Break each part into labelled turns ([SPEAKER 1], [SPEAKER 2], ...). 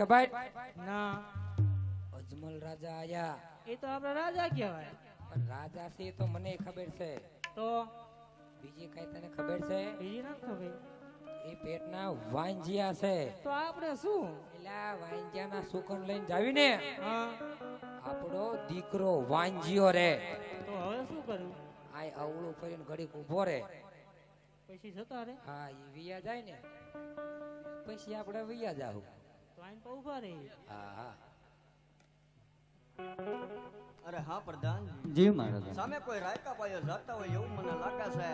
[SPEAKER 1] જ
[SPEAKER 2] ના.
[SPEAKER 1] અજમલ રાજા આયા.
[SPEAKER 2] એ તો આપણા રાજા કહેવાય.
[SPEAKER 1] પણ રાજા છે એ તો મને ખબર છે.
[SPEAKER 2] તો?
[SPEAKER 1] બીજી કઈ તને ખબર છે?
[SPEAKER 2] બીજી ના ખબર.
[SPEAKER 1] એ પેટના વાંજિયા છે.
[SPEAKER 2] તો આપણે શું?
[SPEAKER 1] એલા વાંજિયાના સુકન લઈને જાવી ને આપણો દીકરો વાંજિયો રે.
[SPEAKER 2] તો હવે શું કરું
[SPEAKER 1] આ અવળું કરીને ઘડીક ઊભો રે.
[SPEAKER 2] પછી જતા રે
[SPEAKER 1] હા એ વિયા જાય ને. પછી આપણે વિયા જાહું.
[SPEAKER 2] તો આઈને તો ઊભા રહી.
[SPEAKER 1] હા હા.
[SPEAKER 3] અરે હા પ્રધાન.
[SPEAKER 4] જી મહારાજ.
[SPEAKER 3] સામે કોઈ રાયકા પાયો જતા હોય એવું મને લાગે છે.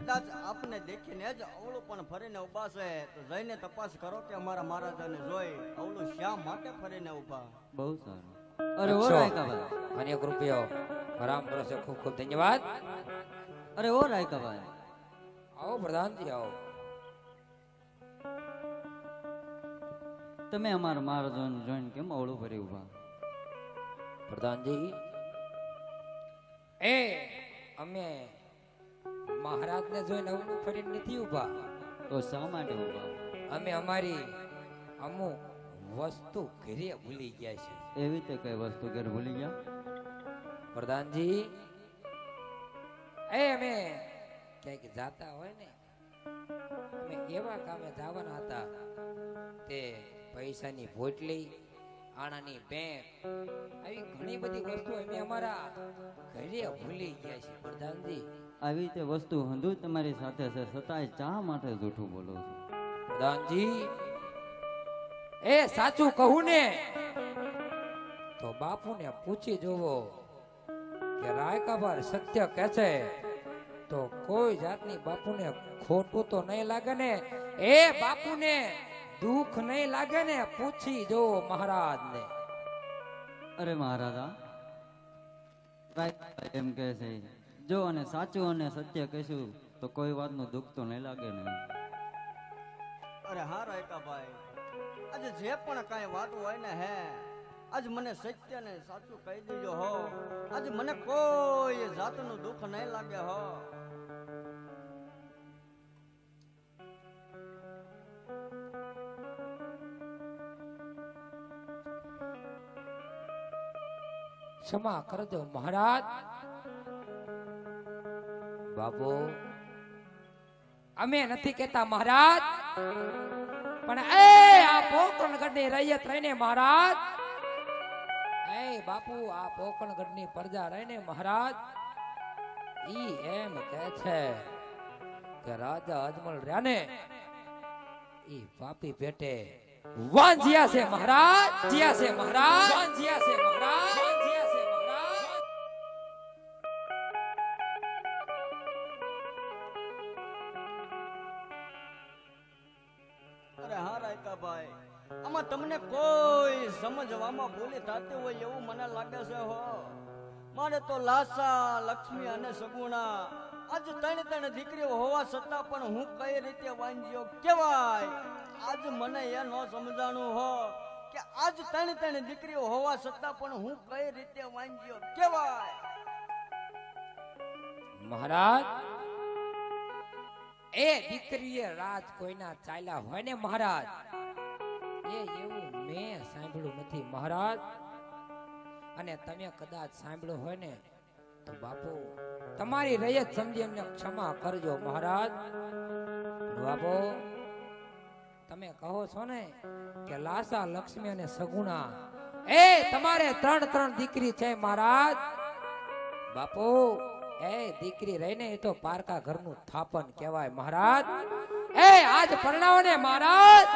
[SPEAKER 3] કદાચ આપને દેખીને જ અવળું પણ ફરીને ઊભા છે. તો જઈને તપાસ કરો કે અમારા મહારાજાને જોઈ અવળું શા માટે ફરીને ઊભા
[SPEAKER 4] બહુ સારું. અરે ઓ
[SPEAKER 1] અચ્છો.
[SPEAKER 4] રાયકાભાઈ.
[SPEAKER 1] અનેક રૂપિયો. રામ ભરોસે ખૂબ ખૂબ ધન્યવાદ.
[SPEAKER 4] અરે ઓ રાયકાભાઈ.
[SPEAKER 1] આવો પ્રધાનજી આવો.
[SPEAKER 4] તમે અમારા મહારાજાને જોઈને કેમ અવળું ભરી ઊભા
[SPEAKER 1] પ્રધાનજી એ અમે મહારાજને જોઈને અવળું ફરી નથી ઊભા
[SPEAKER 4] તો શા માટે ઊભા
[SPEAKER 1] અમે અમારી અમુક વસ્તુ ઘરે ભૂલી ગયા છે
[SPEAKER 4] એવી રીતે કઈ વસ્તુ ઘરે ભૂલી ગયા?
[SPEAKER 1] પ્રધાનજી એ અમે ક્યાંક જાતા હોય ને અમે એવા કામે જવાના હતા તે પૈસાની પોટલી આણાની બેંક. આવી ઘણી બધી વસ્તુ અમે અમારા ઘરે ભૂલી ગયા છે પ્રધાનજી.
[SPEAKER 4] આવી તે વસ્તુ હંધુ તમારી સાથે છે છતાંય ચા માટે જૂઠું બોલો છો?
[SPEAKER 1] પ્રધાનજી એ સાચું કહું ને? તો બાપુને પૂછી જોવો કે રાયકાભાર સત્ય કહે છે તો કોઈ જાતની બાપુને ખોટું તો નહીં લાગે ને? એ બાપુને દુઃખ નહીં લાગે ને પૂછી જો મહારાજ ને
[SPEAKER 4] અરે મહારાજા એમ કહે છે જો અને સાચું અને સત્ય કહીશું તો કોઈ વાતનું દુઃખ તો નહીં લાગે ને.
[SPEAKER 3] અરે હા રાયકાભાઈ. આજે જે પણ કાંઈ વાત હોય ને હે આજ મને સત્ય ને સાચું કહી દીજો હો. આજ મને કોઈ જાતનું દુઃખ નહીં લાગે હો.
[SPEAKER 1] ક્ષમા કરજો, મહારાજ. બાબુ અમે નથી કેતા મહારાજ. પણ એ, આ પોકરણગઢની રૈયત રહીને, મહારાજ. એ, બાપુ, આ પોકરણગઢની પ્રજા રહીને, મહારાજ. ઈ એમ કહે છે કે રાજા અજમલ રહ્યા ને, ઈ પાપી પેટે વાંજિયા છે, મહારાજ. જિયા છે, મહારાજ. વાંજિયા છે, મહારાજ.
[SPEAKER 3] અરે હા રાયકાભાઈ આમાં તમને કોઈ સમજવામાં ભૂલી થતી હોય એવું મને લાગે છે હો. મારે તો લાસા, લક્ષ્મી અને સગુણા આજ ત્રણ ત્રણ દીકરીઓ હોવા છતાં પણ હું કઈ રીતે વાંજ્યો, કેવાય? આજ મને એ ન સમજાણું હો કે આજ ત્રણ ત્રણ દીકરીઓ હોવા છતાં પણ હું કઈ રીતે વાંજ્યો, કેવાય?
[SPEAKER 1] મહારાજ એ દીકરીએ રાજ કોઈના ચાલ્યા હોય ને મહારાજ? એ એવું મેં સાંભળ્યું નથી મહારાજ. અને તમે કદાચ સાંભળ્યું હોય ને, તો બાપુ, તમારી રયત સમજી એમને ક્ષમા કરજો મહારાજ. બાપુ, તમે કહો છો ને કે લાસા, લક્ષ્મી અને સગુણા, એ તમારે ત્રણ ત્રણ દીકરી છે મહારાજ. બાપુ એ દીકરી રહીને એ તો પારકા ઘરનું થાપન કહેવાય, મહારાજ. એ, આજ પરણાવો ને મહારાજ.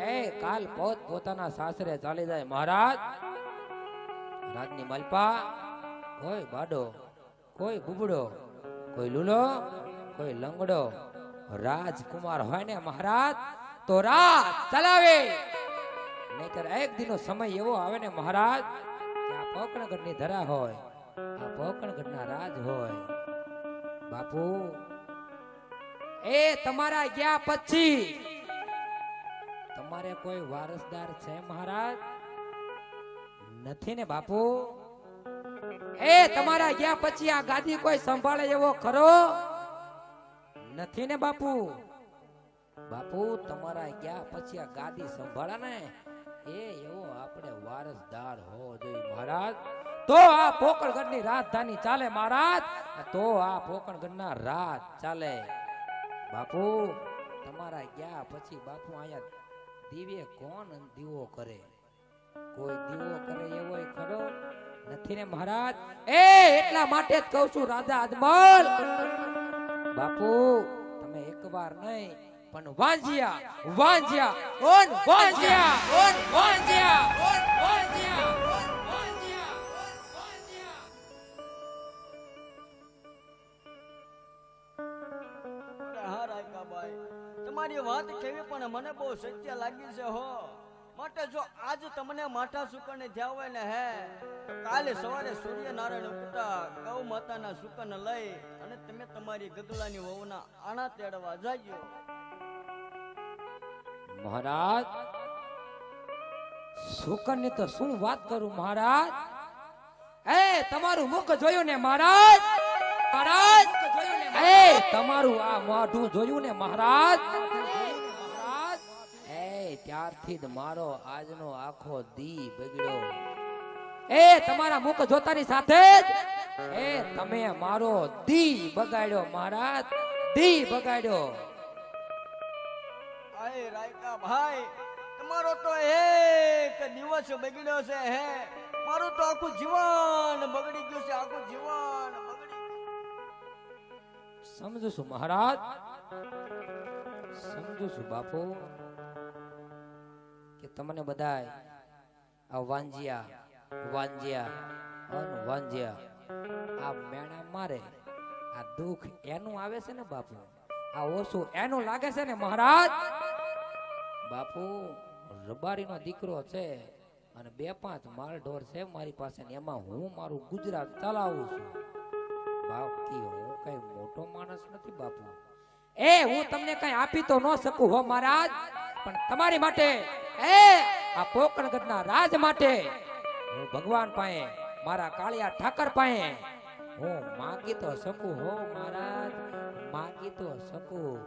[SPEAKER 1] એ, કાલ પોત પોતાના સાસરે ચાલી જાય, મહારાજ. રાજની મલપા, કોઈ બાડો, કોઈ બુબડો, કોઈ લુલો, કોઈ લંગડો, રાજકુમાર હોય ને, મહારાજ, તો રાત ચલાવે. નહીતર એક દિનો સમય એવો આવે ને, મહારાજ કે આ પોકણગઢની ધરા હોય. પોકણગઢના રાજ હોય. બાપુ, એ તમારા ગયા પછી તમારે કોઈ વારસદાર છે મહારાજ? નથી ને બાપુ? એ તમારા ગયા પછી આ ગાદી કોઈ સંભાળે એવો ખરો? નથી ને બાપુ? બાપુ, તમારા ગયા પછી આ ગાદી સંભાળે ને? એ એવો આપણે વારસદાર હોવો જોઈએ મહારાજ. તો આ પોકળગઢની રાજધાની ચાલે મહારાજ? તો આ પોકળગઢના રાજ ચાલે. બાપુ, તમારા ગયા પછી બાપુ અહીંયા દીવે કોણ દીવો કરે? કોઈ દીવો કરે એવો ખરો નથી ને મહારાજ? એ એટલા માટે જ કહું છું, રાજા અજમલ. બાપુ, તમે એકવાર નહીં, પણ વાંજ્યા વાંજ્યા, ઓન વાંજ્યા ઓન વાંજ્યા.
[SPEAKER 3] વાત કેવી પણ મને બહુ સત્ય લાગી છે હો. માટે જો આજ તમને માઠા સુકન થયા હોય ને હે તો કાલે સવારે સૂર્યનારાયણ ઉગતા ગૌ માતાના સુકન લઈ અને તમે તમારી ગદલાની વહુના આણા તેડવા જાજો
[SPEAKER 1] મહારાજ શુકરની તો શું વાત કરું મહારાજ? એ તમારું મુખ જોયું ને મહારાજ? મહારાજ એ તમારું આ મોઢું જોયું ને મહારાજ? ત્યારથી જ મારો આજનો આખો દી બગડ્યો. એ તમારા મુખ જોતાની સાથે જ. એ તમે મારો દી બગાડ્યો મહારાજ. દી બગાડ્યો.
[SPEAKER 3] આય રાયકા ભાઈ તમારો તો એક દિવસ બગડ્યો છે હે. મારું તો આખું જીવન બગડી ગયું છે આખું જીવન બગડી
[SPEAKER 1] સમજુ છું મહારાજ. સમજુ છું બાપુ. કે તમને બધાય આ વાંજિયા વાંજિયા અન વાંજિયા, આ મેણા મારે, આ દુઃખ એનું આવે છે ને બાપુ? આ ઓછું એનું લાગે છે ને મહારાજ? બાપુ, રબારીનો દીકરો છે અને બે પાંચ માલ ઢોર છે મારી પાસે ને એમાં હું મારું ગુજરાત ચલાવું છું. બાકી હું કઈ મોટો માણસ નથી બાપુ. એ, હું તમને કઈ આપી તો ન શકું હો મહારાજ? પણ તમારી માટે, એ, આ પોકણગઢના રાજ માટે હું ભગવાન પાસે, મારા કાળિયા ઠાકર પાસે હું માગી તો શકું હો મહારાજ માગી તો શકું.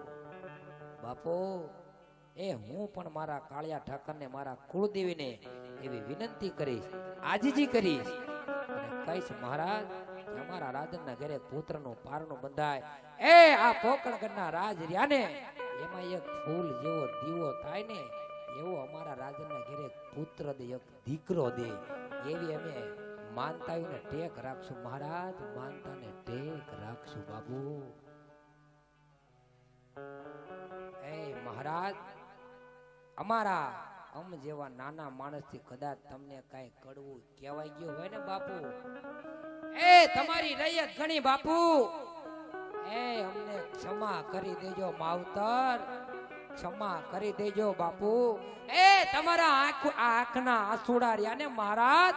[SPEAKER 1] બાપુ, એ હું પણ મારા કાળિયા ઠાકરને, મારા કુળદેવીને એવી વિનંતી કરીશ, આજીજી કરીશ. અને કહીશ, મહારાજ અમારા રાજનના ઘરે પુત્રનું પારણું બંધાય. એ આ પોકણગઢના રાજ રહ્યા ને એમાં એક ફૂલ જેવો દીવો થાય ને, એવો અમારા રાજનના ઘેરે પુત્ર દે, એક દીકરો દે. એવી અમે માનતાઓને ટેક રાખશું. મહારાજ, માનતાને ટેક રાખશું બાબુ એ મહારાજ, અમારા અમ જેવા નાના માણસથી કદાચ તમને કાંઈ કડવું કહેવાય ગયું હોય ને બાપુ. એ, તમારી રૈયત ઘણી બાપુ. એ અમને ક્ષમા કરી દેજો, માવતર. ક્ષમા કરી દેજો, બાપુ. એ તમારા આંખ, આંખના આસુડા રહ્યા ને મહારાજ?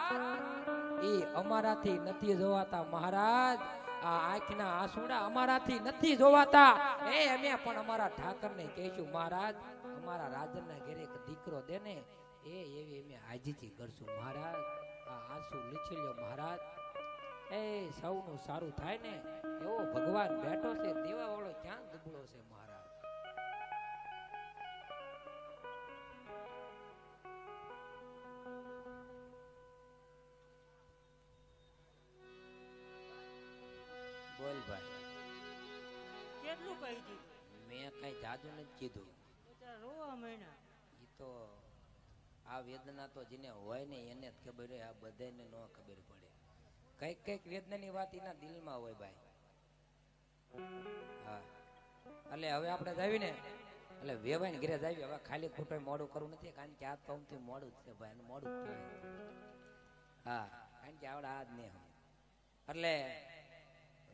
[SPEAKER 1] એ અમારાથી નથી જોવાતા મહારાજ. આ આંખના આસુડા અમારાથી નથી જોવાતા. એ અમે પણ અમારા ઠાકરને કહીશું, મહારાજ, અમારા રાજનના ઘેરે એક દીકરો દે ને, એ એવી અમે આજીજી કરશું, મહારાજ. આ આંસુ લીછી લ્યો, મહારાજ. એ સૌનું સારું થાય ને એવો ભગવાન બેઠો છે દેવા વાળો ક્યાં દુબળો છે મહારાજ? બોલ ભાઈ.
[SPEAKER 2] કેટલું કહી દીધું
[SPEAKER 1] મેં કઈ જાદુ નથી કીધું.
[SPEAKER 2] રોવા
[SPEAKER 1] ઈ તો આ વેદના તો જેને હોય ને એને જ ખબર હોય આ બધાને ન ખબર પડે. કંઈક કંઈક વેદનાની વાત એના દિલમાં હોય ભાઈ. હા. એટલે હવે આપણે જાવી ને એટલે વેવાઈને ઘરે જાવી, હવે ખાલી ખોટું મોડું કરવું નથી, કારણ કે આ તો થી મોડું છે ભાઈ મોડું જ હા, કારણ કે આવડે આ જ નહીં એટલે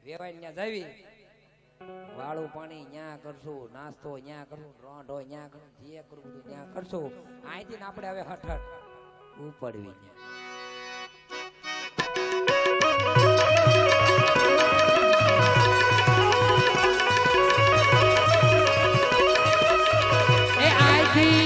[SPEAKER 1] વેવાઈને ત્યાં જાવી, વાળું પાણી ન્યા કરશું, નાસ્તો ન્યા કરશું, રોંઢ હોય ન્યા કરશું, જે કરવું બધું ન્યા કરશું. અહીંથી ને આપણે હવે હઠ ઉપડવી ન્યા એ આઈથી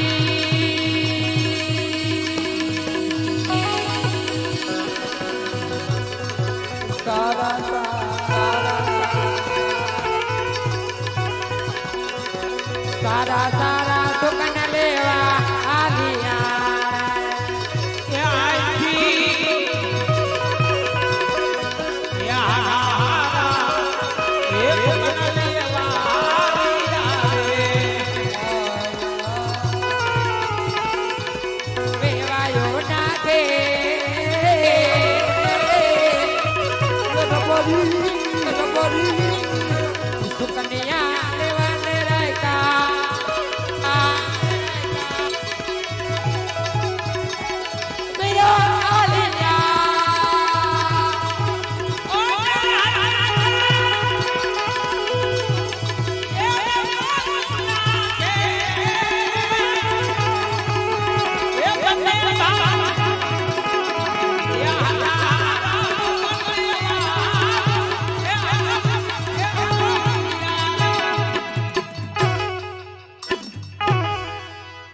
[SPEAKER 1] સારા you.